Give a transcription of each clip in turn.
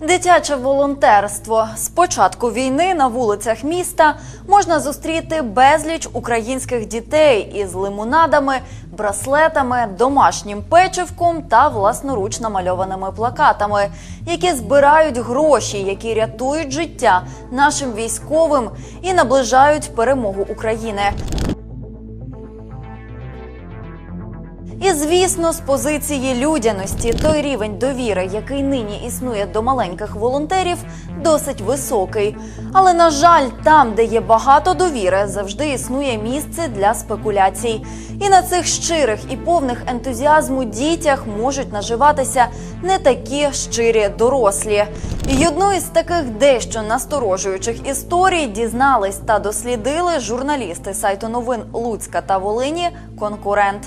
Дитяче волонтерство з початку війни на вулицях міста можна зустріти безліч українських дітей із лимонадами, браслетами, домашнім печивком та власноруч намальованими плакатами, які збирають гроші, які рятують життя нашим військовим і наближають перемогу України. І звісно, з позиції людяності той рівень довіри, який нині існує до маленьких волонтерів, досить високий. Але на жаль, там, де є багато довіри, завжди існує місце для спекуляцій. І на цих щирих і повних ентузіазму дітях можуть наживатися не такі щирі дорослі. І одну із таких дещо насторожуючих історій дізнались та дослідили журналісти сайту новин Луцька та Волині конкурент.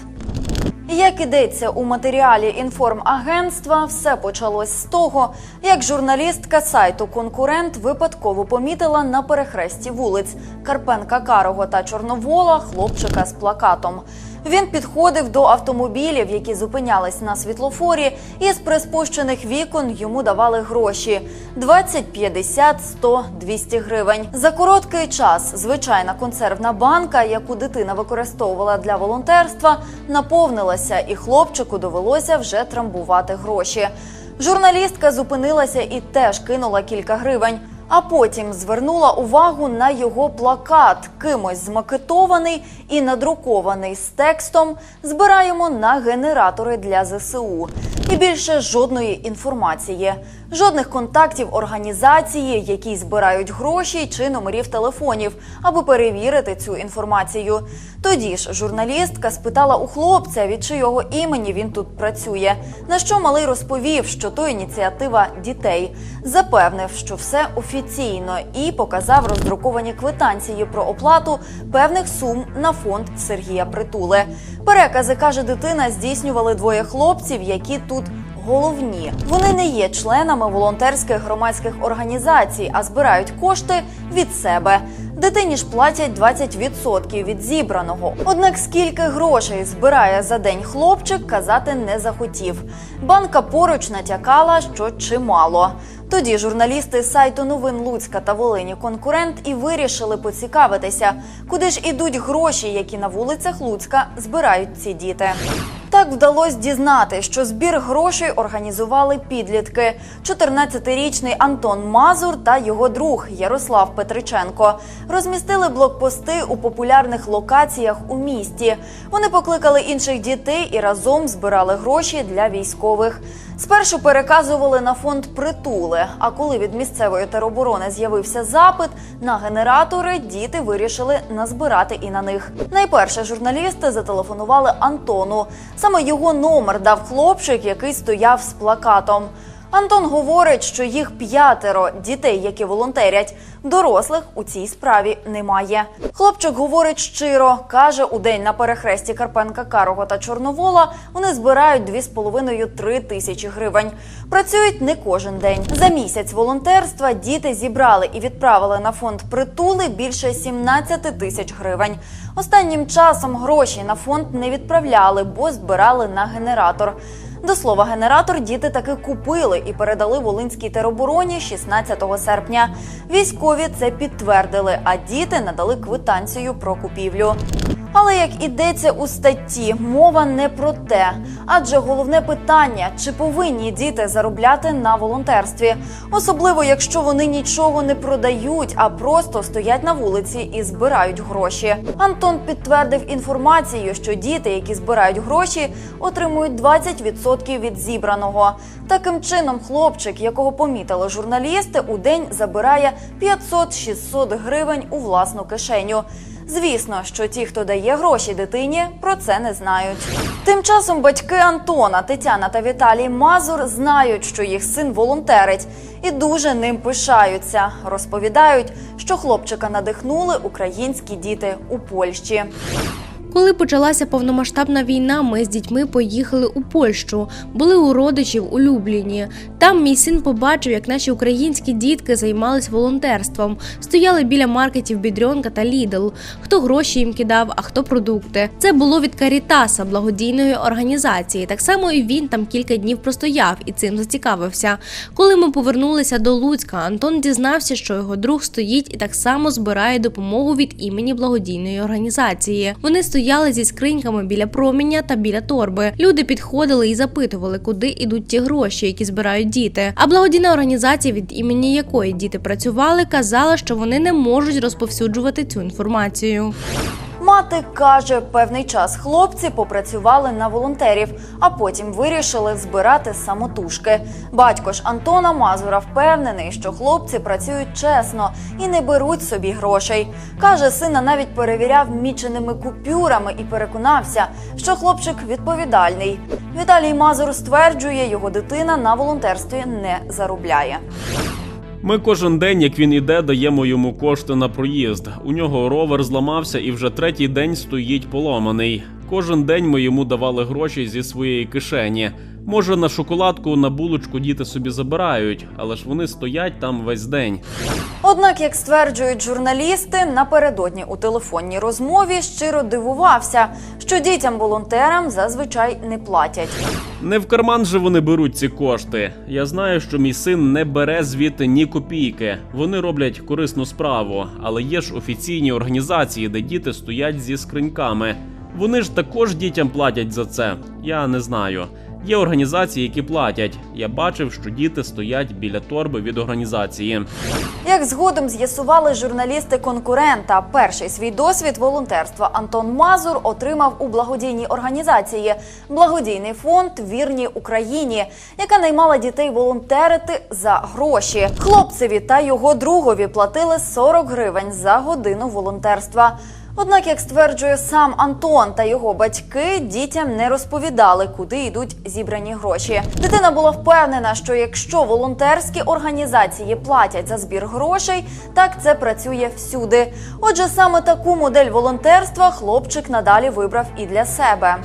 Як ідеться у матеріалі інформагентства, все почалось з того, як журналістка сайту Конкурент випадково помітила на перехресті вулиць Карпенка Карого та Чорновола хлопчика з плакатом. Він підходив до автомобілів, які зупинялись на світлофорі, і з приспущених вікон йому давали гроші: 20, 50, 100, 200 гривень. За короткий час звичайна консервна банка, яку дитина використовувала для волонтерства, наповнилася, і хлопчику довелося вже трамбувати гроші. Журналістка зупинилася і теж кинула кілька гривень. А потім звернула увагу на його плакат, кимось змакетований і надрукований з текстом Збираємо на генератори для ЗСУ. І більше жодної інформації, жодних контактів організації, які збирають гроші чи номерів телефонів, аби перевірити цю інформацію. Тоді ж журналістка спитала у хлопця, від чийого імені він тут працює. На що малий розповів, що то ініціатива дітей, запевнив, що все офіційно, і показав роздруковані квитанції про оплату певних сум на фонд Сергія Притули. Перекази каже дитина, здійснювали двоє хлопців, які тут. Головні вони не є членами волонтерських громадських організацій, а збирають кошти від себе. Дитині ж платять 20% від зібраного. Однак скільки грошей збирає за день хлопчик, казати не захотів. Банка поруч натякала, що чимало. Тоді журналісти сайту новин Луцька та Волині конкурент і вирішили поцікавитися, куди ж ідуть гроші, які на вулицях Луцька збирають ці діти. Так вдалося дізнати, що збір грошей організували підлітки: 14-річний Антон Мазур та його друг Ярослав Петриченко. Розмістили блокпости у популярних локаціях у місті. Вони покликали інших дітей і разом збирали гроші для військових. Спершу переказували на фонд притули. А коли від місцевої тероборони з'явився запит на генератори, діти вирішили назбирати і на них. Найперше журналісти зателефонували Антону. Саме його номер дав хлопчик, який стояв з плакатом. Антон говорить, що їх п'ятеро дітей, які волонтерять. Дорослих у цій справі немає. Хлопчик говорить щиро, каже, у день на перехресті Карпенка Карого та Чорновола вони збирають 2,5-3 тисячі гривень. Працюють не кожен день. За місяць волонтерства діти зібрали і відправили на фонд притули більше 17 тисяч гривень. Останнім часом гроші на фонд не відправляли, бо збирали на генератор. До слова, генератор діти таки купили і передали Волинській теробороні 16 серпня. Військові це підтвердили, а діти надали квитанцію про купівлю. Але як ідеться у статті, мова не про те. Адже головне питання: чи повинні діти заробляти на волонтерстві, особливо якщо вони нічого не продають, а просто стоять на вулиці і збирають гроші. Антон підтвердив інформацію, що діти, які збирають гроші, отримують 20% від зібраного. Таким чином, хлопчик, якого помітили журналісти, у день забирає 500-600 гривень у власну кишеню. Звісно, що ті, хто дає гроші дитині, про це не знають. Тим часом батьки Антона, Тетяна та Віталій Мазур знають, що їх син волонтерить, і дуже ним пишаються. Розповідають, що хлопчика надихнули українські діти у Польщі. Коли почалася повномасштабна війна, ми з дітьми поїхали у Польщу, були у родичів у Любліні. Там мій син побачив, як наші українські дітки займались волонтерством, стояли біля маркетів Бідрьонка та Лідл. Хто гроші їм кидав, а хто продукти. Це було від Карітаса, благодійної організації. Так само і він там кілька днів простояв і цим зацікавився. Коли ми повернулися до Луцька, Антон дізнався, що його друг стоїть і так само збирає допомогу від імені благодійної організації. Вони стояли зі скриньками біля проміння та біля торби. Люди підходили і запитували, куди ідуть ті гроші, які збирають діти. А благодійна організація, від імені якої діти працювали, казала, що вони не можуть розповсюджувати цю інформацію. Мати каже, певний час хлопці попрацювали на волонтерів, а потім вирішили збирати самотужки. Батько ж Антона Мазура впевнений, що хлопці працюють чесно і не беруть собі грошей. Каже, сина навіть перевіряв міченими купюрами і переконався, що хлопчик відповідальний. Віталій Мазур стверджує, його дитина на волонтерстві не заробляє. Ми кожен день, як він іде, даємо йому кошти на проїзд. У нього ровер зламався і вже третій день стоїть поломаний. Кожен день ми йому давали гроші зі своєї кишені. Може, на шоколадку, на булочку діти собі забирають, але ж вони стоять там весь день. Однак, як стверджують журналісти, напередодні у телефонній розмові щиро дивувався, що дітям-волонтерам зазвичай не платять. Не в карман же вони беруть ці кошти. Я знаю, що мій син не бере звідти ні копійки. Вони роблять корисну справу, але є ж офіційні організації, де діти стоять зі скриньками. Вони ж також дітям платять за це. Я не знаю. Є організації, які платять. Я бачив, що діти стоять біля торби від організації. Як згодом з'ясували журналісти конкурента, перший свій досвід волонтерства Антон Мазур отримав у благодійній організації Благодійний фонд Вірні Україні, яка наймала дітей волонтерити за гроші. Хлопцеві та його другові платили 40 гривень за годину волонтерства. Однак, як стверджує сам Антон та його батьки, дітям не розповідали, куди йдуть зібрані гроші. Дитина була впевнена, що якщо волонтерські організації платять за збір грошей, так це працює всюди. Отже, саме таку модель волонтерства хлопчик надалі вибрав і для себе.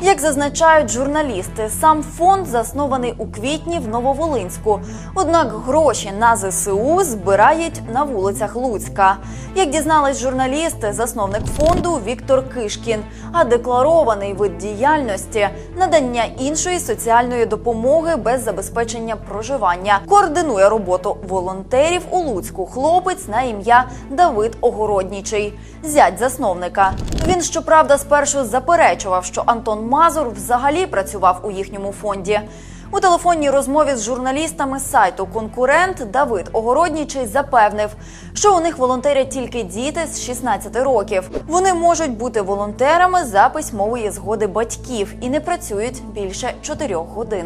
Як зазначають журналісти, сам фонд заснований у квітні в Нововолинську. Однак гроші на ЗСУ збирають на вулицях Луцька. Як дізнались журналісти, засновник фонду Віктор Кишкін, а декларований вид діяльності надання іншої соціальної допомоги без забезпечення проживання. Координує роботу волонтерів у Луцьку хлопець на ім'я Давид Огороднічий, зять засновника. Він щоправда спершу заперечував, що Антон Мазур взагалі працював у їхньому фонді. У телефонній розмові з журналістами сайту Конкурент Давид Огороднічий запевнив, що у них волонтерять тільки діти з 16 років. Вони можуть бути волонтерами за письмової згоди батьків і не працюють більше 4 годин.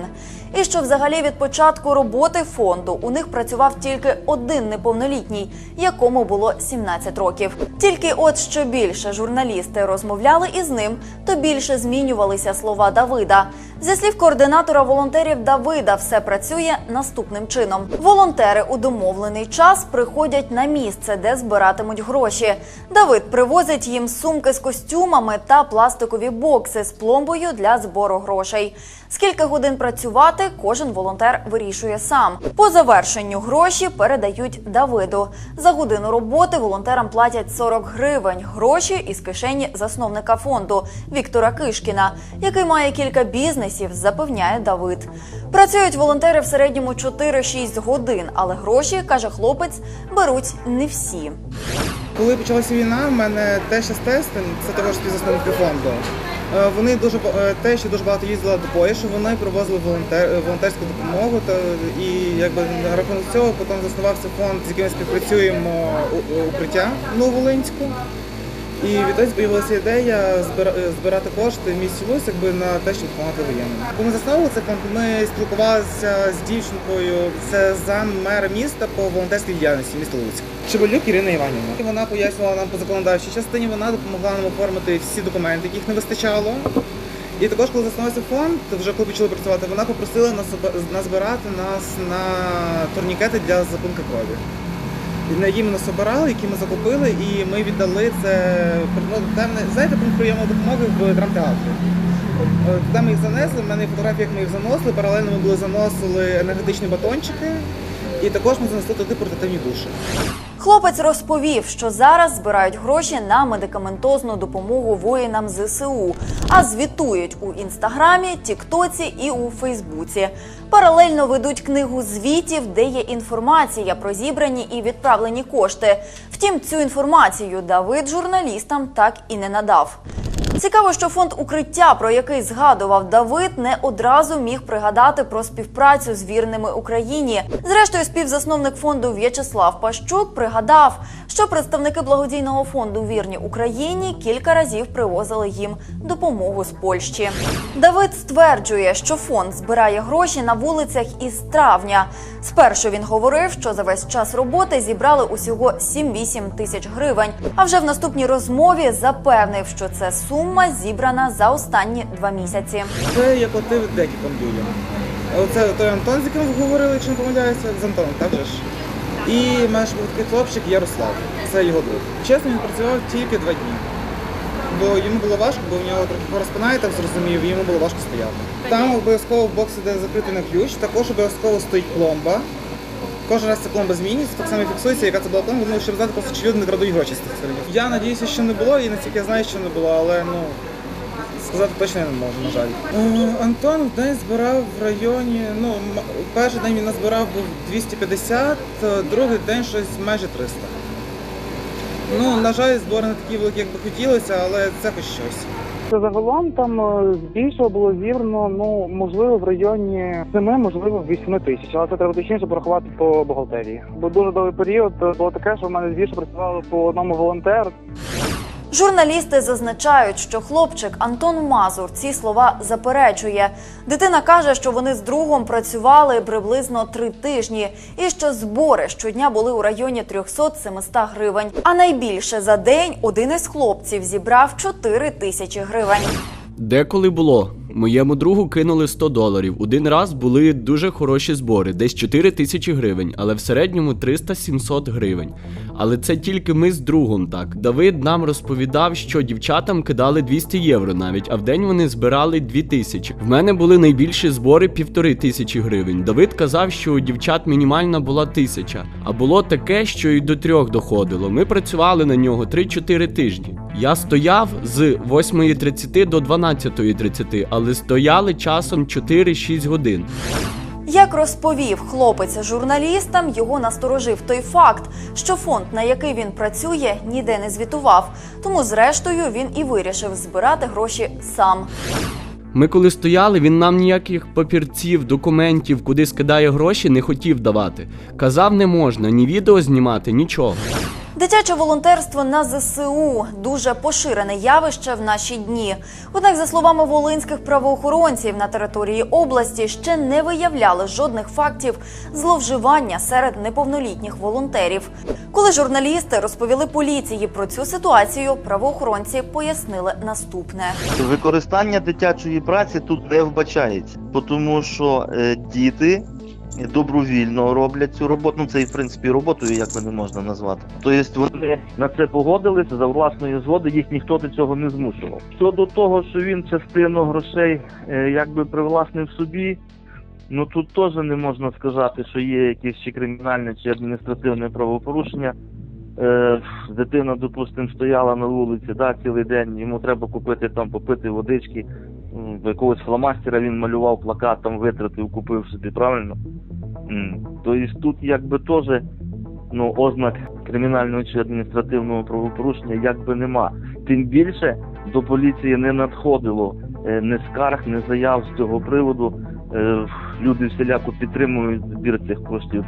І що взагалі від початку роботи фонду у них працював тільки один неповнолітній, якому було 17 років. Тільки от що більше журналісти розмовляли із ним, то більше змінювалися слова Давида. Зі слів координатора волонтерів Давида, все працює наступним чином: волонтери у домовлений час приходять на місце, де збиратимуть гроші. Давид привозить їм сумки з костюмами та пластикові бокси з пломбою для збору грошей. Скільки годин працювати, кожен волонтер вирішує сам. По завершенню гроші передають Давиду. За годину роботи волонтерам платять 40 гривень. Гроші із кишені засновника фонду Віктора Кишкіна, який має кілька бізнесів, запевняє Давид. Працюють волонтери в середньому 4-6 годин, але гроші, каже хлопець, беруть не всі. Коли почалася війна, в мене теж з тестом, це також співзасновники фонду. Е, Вони дуже е, те, що дуже багато їздили до Польщі, вони привозили волонтер, е, волонтерську допомогу. Та, і якби на рахунок цього потім заснувався фонд, з яким співпрацюємо укриття Нововолинську. І відтоді з'явилася ідея е, збирати кошти в місті Луць, якби на те, щоб допомагати воєнним. Коли ми засновували цей фонд, ми спілкувалися з дівчинкою, це зам мера міста по волонтерській діяльності міста Луцьк. Чебалюк Ірина Іванівна. І Вона пояснювала нам по законодавчій частині, вона допомогла нам оформити всі документи, яких не вистачало. І також, коли заснувався фонд, вже коли почали працювати, вона попросила нас назбирати нас на турнікети для запинки крові. Які ми нас обирали, які ми закупили, і ми віддали це ну, там, знаєте, пункт прийому допомоги в драмтеатрі. Там ми їх занесли, в мене фотографії, як ми їх заносили. Паралельно ми були заносили енергетичні батончики, і також ми занесли туди портативні душі. Хлопець розповів, що зараз збирають гроші на медикаментозну допомогу воїнам ЗСУ, а звітують у інстаграмі, Тіктоці і у Фейсбуці. Паралельно ведуть книгу звітів, де є інформація про зібрані і відправлені кошти. Втім, цю інформацію Давид журналістам так і не надав. Цікаво, що фонд укриття, про який згадував Давид, не одразу міг пригадати про співпрацю з вірними Україні. Зрештою, співзасновник фонду В'ячеслав Пащук пригадав, що представники благодійного фонду Вірні Україні кілька разів привозили їм допомогу з Польщі. Давид стверджує, що фонд збирає гроші на вулицях із травня. Спершу він говорив, що за весь час роботи зібрали усього 7-8 тисяч гривень. А вже в наступній розмові запевнив, що це сума зібрана за останні два місяці. Це я платив декільком людям. Оце той Антон, з яким ви говорили, чи не помиляюся, з Антоном, так же ж? І ще був такий хлопчик Ярослав. Це його друг. Чесно, він працював тільки два дні. Бо йому було важко, бо в нього трохи порозпинає, так зрозумів, і йому було важко стояти. Там обов'язково в боксі, де закритий на ключ, також обов'язково стоїть пломба. Кожен раз ця пломба змінюється, так само фіксується, яка це була пломба, ну, щоб знати просто, чи люди не крадуть гроші з тих середів. Я надіюся, що не було, і наскільки я знаю, що не було, але ну. Сказати точно я не можу, на жаль. Е, Антон в день збирав в районі. Ну, м- перший день він назбирав був 250, е, другий день щось майже 300. Ну, на жаль, збори не такі великі, як би хотілося, але це хоч щось. Це загалом там е, збільшого було зібрано, ну можливо, в районі 7, можливо, 8 тисяч. Але це треба точніше порахувати по бухгалтерії. Бо дуже довгий період е, було таке, що в мене більше працювало по одному волонтеру. Журналісти зазначають, що хлопчик Антон Мазур ці слова заперечує. Дитина каже, що вони з другом працювали приблизно три тижні, і що збори щодня були у районі 300-700 гривень. А найбільше за день один із хлопців зібрав 4 тисячі гривень. Деколи було. Моєму другу кинули 100 доларів. Один раз були дуже хороші збори, десь 4 тисячі гривень, але в середньому 300-700 гривень. Але це тільки ми з другом так. Давид нам розповідав, що дівчатам кидали 200 євро навіть, а в день вони збирали 2 тисячі. В мене були найбільші збори півтори тисячі гривень. Давид казав, що у дівчат мінімальна була тисяча. А було таке, що і до трьох доходило. Ми працювали на нього 3-4 тижні. Я стояв з 8.30 до 12.30, але стояли часом 4-6 годин. Як розповів хлопець журналістам, його насторожив той факт, що фонд, на який він працює, ніде не звітував. Тому, зрештою, він і вирішив збирати гроші сам. Ми коли стояли, він нам ніяких папірців, документів, куди скидає гроші, не хотів давати. Казав, не можна ні відео знімати, нічого. Дитяче волонтерство на ЗСУ дуже поширене явище в наші дні. Однак, за словами волинських правоохоронців, на території області ще не виявляли жодних фактів зловживання серед неповнолітніх волонтерів. Коли журналісти розповіли поліції про цю ситуацію, правоохоронці пояснили наступне. Використання дитячої праці тут не вбачається, тому що е, діти добровільно роблять цю роботу. Ну це і в принципі роботою, як би можна назвати. Тобто вони на це погодилися за власної згоди, їх ніхто до цього не змушував. Щодо того, що він частину грошей е, якби привласнив собі. Ну тут теж не можна сказати, що є якесь чи кримінальне чи адміністративне правопорушення. Е, дитина, допустимо, стояла на вулиці, да, цілий день, йому треба купити там, попити водички, м, якогось фломастера він малював плакат, там витратив, купив собі, правильно? Тобто тут якби теж ну, ознак кримінального чи адміністративного правопорушення якби нема. Тим більше до поліції не надходило е, ні скарг, ні заяв з цього приводу. Е, Люди всіляко підтримують збір цих коштів.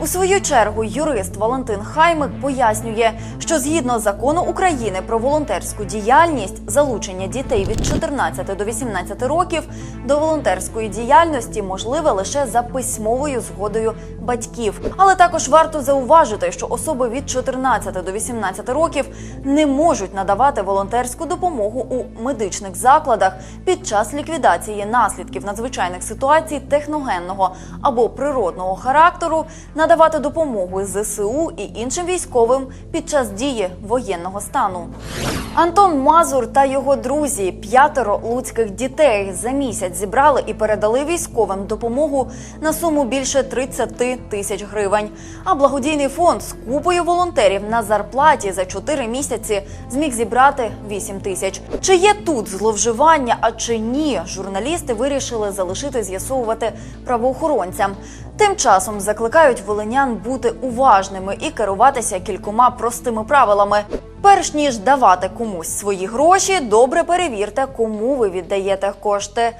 У свою чергу юрист Валентин Хаймик пояснює, що згідно закону України про волонтерську діяльність, залучення дітей від 14 до 18 років до волонтерської діяльності можливе лише за письмовою згодою батьків. Але також варто зауважити, що особи від 14 до 18 років не можуть надавати волонтерську допомогу у медичних закладах під час ліквідації наслідків надзвичайних ситуацій, техногенного або природного характеру, надавати допомогу ЗСУ і іншим військовим під час дії воєнного стану. Антон Мазур та його друзі, п'ятеро луцьких дітей за місяць зібрали і передали військовим допомогу на суму більше 30 тисяч гривень. А благодійний фонд з купою волонтерів на зарплаті за 4 місяці зміг зібрати 8 тисяч. Чи є тут зловживання, а чи ні? Журналісти вирішили залишити з'ясовувати правоохоронцям. Тим часом закликають волинян бути уважними і керуватися кількома простими правилами. Перш ніж давати комусь свої гроші, добре перевірте, кому ви віддаєте кошти.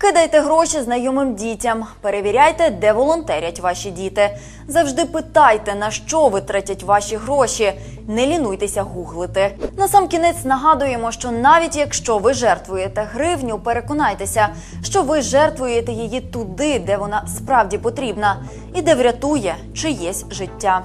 Кидайте гроші знайомим дітям, перевіряйте, де волонтерять ваші діти. Завжди питайте, на що витратять ваші гроші. Не лінуйтеся гуглити. На сам кінець нагадуємо, що навіть якщо ви жертвуєте гривню, переконайтеся, що ви жертвуєте її туди, де вона справді потрібна, і де врятує чиєсь життя.